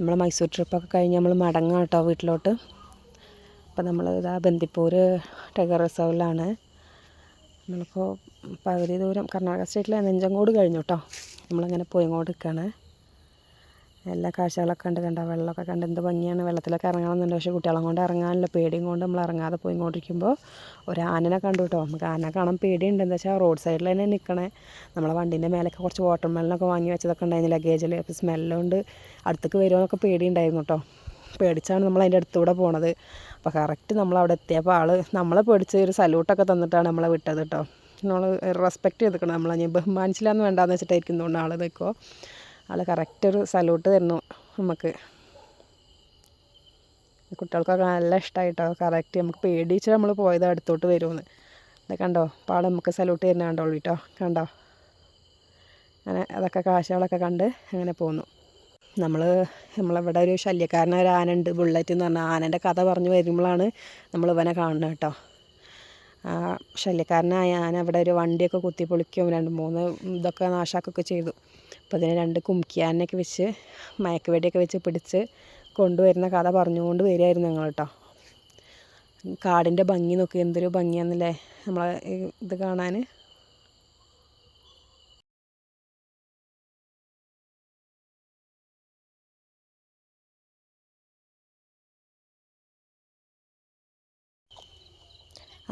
നമ്മൾ മൈസൂർ ട്രിപ്പൊക്കെ കഴിഞ്ഞ് നമ്മൾ മടങ്ങാം കേട്ടോ വീട്ടിലോട്ട്. അപ്പോൾ നമ്മൾ ഇതാ ബന്ദിപ്പൂർ ടൈഗർ റിസർവിലാണ്. നമ്മളിപ്പോൾ പകുതി ദൂരം കർണാടക സ്റ്റേറ്റിലെ നെഞ്ചങ്ങോട് കഴിഞ്ഞു കേട്ടോ. പോയി പോയിങ്ങോട്ട് നിൽക്കുകയാണ് എല്ലാ കാഴ്ചകളൊക്കെ കണ്ട് കണ്ട വെള്ളമൊക്കെ കണ്ട് എന്ത് ഭംഗിയാണ്? വെള്ളത്തിലൊക്കെ ഇറങ്ങണമെന്നുണ്ട്. പക്ഷേ കുട്ടികളെ കൊണ്ട് ഇറങ്ങാനില്ല. പേടിയും കൊണ്ട് നമ്മൾ ഇറങ്ങാതെ പോയിക്കൊണ്ടിരിക്കുമ്പോൾ ഒരു ആനനെ കണ്ടു കേട്ടോ. നമുക്ക് ആന കാണാൻ പേടിയുണ്ട്. എന്താ വെച്ചാൽ റോഡ് സൈഡിൽ തന്നെ നിൽക്കണേ. നമ്മളെ വണ്ടീന്റെ മേലൊക്കെ കുറച്ച് വാട്ടർ മെല്ലിനൊക്കെ വാങ്ങി വെച്ചതൊക്കെ ഉണ്ടായിരുന്നു. ലഗേജിൽ അപ്പോൾ സ്മെല്ലുകൊണ്ട് അടുത്തേക്ക് വരുമെന്നൊക്കെ പേടിയുണ്ടായിരുന്നു കേട്ടോ. പേടിച്ചാണ് നമ്മൾ അതിന്റെ അടുത്തൂടെ പോണത്. അപ്പോൾ കറക്റ്റ് നമ്മൾ അവിടെ എത്തിയപ്പോൾ ആൾ നമ്മളെ പേടിച്ച് ഒരു സല്യൂട്ടൊക്കെ തന്നിട്ടാണ് നമ്മളെ വിട്ടത് കേട്ടോ. നമ്മൾ റെസ്പെക്റ്റ് ചെയ്തിക്കണം നമ്മളെ ഞാൻ ബഹുമാനിച്ചില്ലാന്ന് വേണ്ടാന്ന് വെച്ചിട്ടായിരിക്കും ആൾ നിൽക്കുമോ ആൾ കറക്റ്റ് ഒരു സല്യൂട്ട് തരുന്നു നമുക്ക് കുട്ടികൾക്കൊക്കെ നല്ല ഇഷ്ടമായിട്ടോ കറക്റ്റ് നമുക്ക് പേടിച്ച് നമ്മൾ പോയത് അടുത്തോട്ട് വരുമെന്ന് അത് കണ്ടോ? ആൾ നമുക്ക് സല്യൂട്ട് തരുന്ന കണ്ടോളൂ കേട്ടോ കണ്ടോ? അങ്ങനെ അതൊക്കെ കാഴ്ചകളൊക്കെ കണ്ട് അങ്ങനെ പോന്നു. നമ്മൾ നമ്മളിവിടെ ഒരു ശല്യക്കാരനായ ഒരു ആനയുണ്ട്. ബുള്ളറ്റ് എന്ന് പറഞ്ഞാൽ ആനന്റെ കഥ പറഞ്ഞു വരുമ്പോഴാണ് നമ്മൾ ഇവനെ കാണുന്നത് കേട്ടോ ശല്യക്കാരനായ അവിടെ ഒരു വണ്ടിയൊക്കെ കുത്തി പൊളിക്കും. രണ്ട് മൂന്ന് ഇതൊക്കെ നാശാക്കൊക്കെ ചെയ്തു. അപ്പോൾ അതിനെ രണ്ട് കുമിക്കാനൊക്കെ വെച്ച് മയക്കുവെടിയൊക്കെ വെച്ച് പിടിച്ച് കൊണ്ടുവരുന്ന കഥ പറഞ്ഞുകൊണ്ട് വരികയായിരുന്നു ഞങ്ങൾ കേട്ടോ കാടിന്റെ ഭംഗി നോക്കി എന്തൊരു ഭംഗിയാണെന്നല്ലേ നമ്മളെ ഇത് കാണാൻ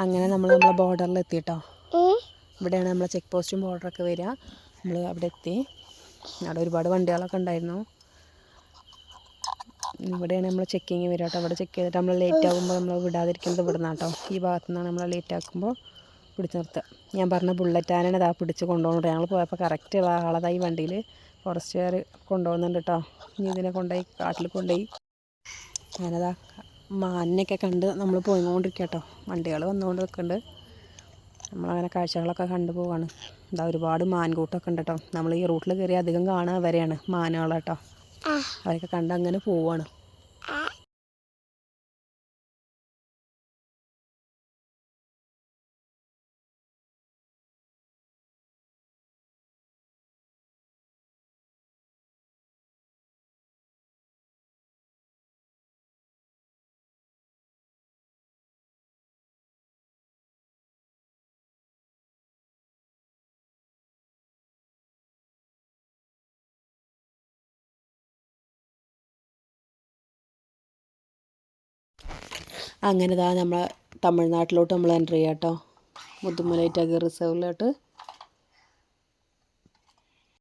അങ്ങനെ നമ്മൾ നമ്മളെ ബോർഡറിൽ എത്തി കേട്ടോ ഇവിടെയാണ് നമ്മളെ ചെക്ക് പോസ്റ്റും ബോർഡറൊക്കെ വരിക. നമ്മൾ അവിടെ എത്തി. അവിടെ ഒരുപാട് വണ്ടികളൊക്കെ ഉണ്ടായിരുന്നു. ഇവിടെയാണ് നമ്മൾ ചെക്കിങ് വരിക കേട്ടോ. അവിടെ ചെക്ക് ചെയ്തിട്ട് നമ്മൾ ലേറ്റ് ആകുമ്പോൾ നമ്മൾ വിടാതിരിക്കുന്നത് ഇവിടെ നിന്നാട്ടോ ഈ ഭാഗത്തു നിന്നാണ് നമ്മൾ ലേറ്റ് ആക്കുമ്പോൾ പിടിച്ച് നിർത്തുക ഞാൻ പറഞ്ഞ ബുള്ളറ്റ് ആനാണ് ഇതാ പിടിച്ച് കൊണ്ടുപോകുന്നുണ്ട് ഞങ്ങൾ പോയപ്പോൾ കറക്റ്റ് ആളതാ ഈ വണ്ടിയിൽ. ഫോറസ്റ്റുകാർ കൊണ്ടുപോകുന്നുണ്ട് കേട്ടോ. ഇനി ഇതിനെ കൊണ്ടുപോയി കാട്ടിൽ കൊണ്ടുപോയി. ഞാനതാ മാനിനെയൊക്കെ കണ്ട് നമ്മൾ പോയിക്കൊണ്ടിരിക്കുക കേട്ടോ വണ്ടികൾ വന്നുകൊണ്ട് നിൽക്കുന്നുണ്ട് നമ്മളങ്ങനെ കാഴ്ചകളൊക്കെ കണ്ടു പോവാണ്. എന്താ ഒരുപാട് മാൻകൂട്ടമൊക്കെ ഉണ്ട് കേട്ടോ നമ്മൾ ഈ റൂട്ടിൽ കയറി അധികം കാണാൻ വരെയാണ് മാനുകൾ കേട്ടോ അവരൊക്കെ കണ്ട് അങ്ങനെ പോവാണ്. അങ്ങനെ ഇതാ നമ്മളെ തമിഴ്നാട്ടിലോട്ട് നമ്മൾ എന്റർ ചെയ്യാം കേട്ടോ മുതുമലൈ ടൈഗർ റിസർവിലോട്ട്